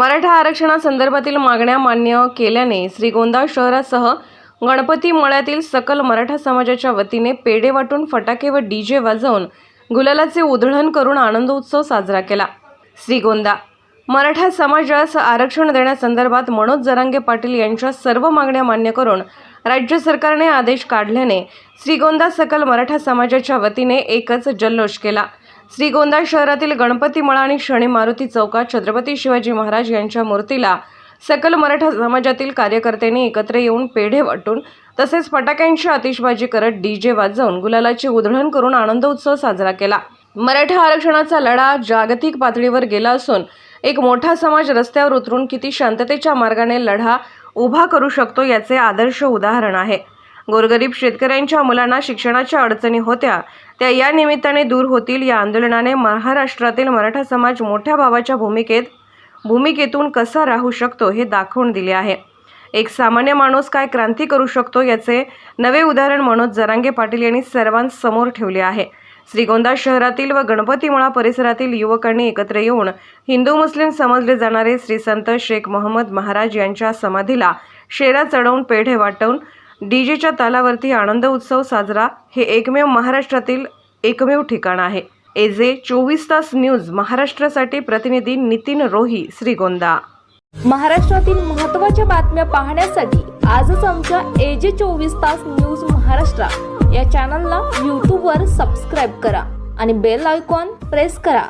मराठा आरक्षणासंदर्भातील मागण्या मान्य केल्याने श्रीगोंदा शहरासह गणपती मळ्यातील सकल मराठा समाजाच्या वतीने पेढे वाटून फटाके व डीजे वाजवून गुलालाचे उधळण करून आनंदोत्सव साजरा केला. श्रीगोंदा मराठा समाजास आरक्षण देण्यासंदर्भात मनोज जरांगे पाटील यांच्या सर्व मागण्या मान्य करून राज्य सरकारने आदेश काढल्याने श्रीगोंदा सकल मराठा समाजाच्या वतीने एकच जल्लोष केला. श्रीगोंदा शहरातील गणपती मळा आणि शनी मारुती चौकात छत्रपती शिवाजी महाराज यांच्या मूर्तीला सकल मराठा समाजातील कार्यकर्त्यांनी एकत्र येऊन पेढे वाटून तसेच फटाक्यांची आतिषबाजी करत डीजे वाजवून गुलालाची उधळण करून आनंदोत्सव साजरा केला. मराठा आरक्षणाचा लढा जागतिक पातळीवर गेला असून एक मोठा समाज रस्त्यावर उतरून किती शांततेच्या मार्गाने लढा उभा करू शकतो याचे आदर्श उदाहरण आहे. गोरगरीब शेतकऱ्यांच्या मुलांना शिक्षणाच्या अडचणी होत्या. त्या या निमित्ताने दूर होतील. या आंदोलनाने महाराष्ट्रातील मराठा समाज मोठ्या भावाच्या भूमिकेत भूमिकेतून कसा राहू शकतो हे दाखवून दिले आहे. एक सामान्य माणूस काय क्रांती करू शकतो याचे नवे उदाहरण मनोज जरांगे पाटील यांनी सर्वांसमोर ठेवले आहे. श्रीगोंदा शहरातील व गणपतीमळा परिसरातील युवकांनी एकत्र येऊन हिंदू मुस्लिम समजले जाणारे श्री संत शेख मोहम्मद महाराज यांच्या समाधीला शेरा चढवून पेढे वाटवून डीजेच्या तालावरती आनंद उत्सव साजरा हे एकमेव महाराष्ट्रातील एकमेव ठिकाण आहे. एजे चोवीस तास न्यूज महाराष्ट्रासाठी प्रतिनिधी नितीन रोही श्रीगोंदा. महाराष्ट्रातील महत्त्वाच्या बातम्या पाहण्यासाठी आजच आमच्या एजे चोवीस तास न्यूज महाराष्ट्र या चॅनलला यूट्यूबवर सबस्क्राईब करा आणि बेल आयकॉन प्रेस करा.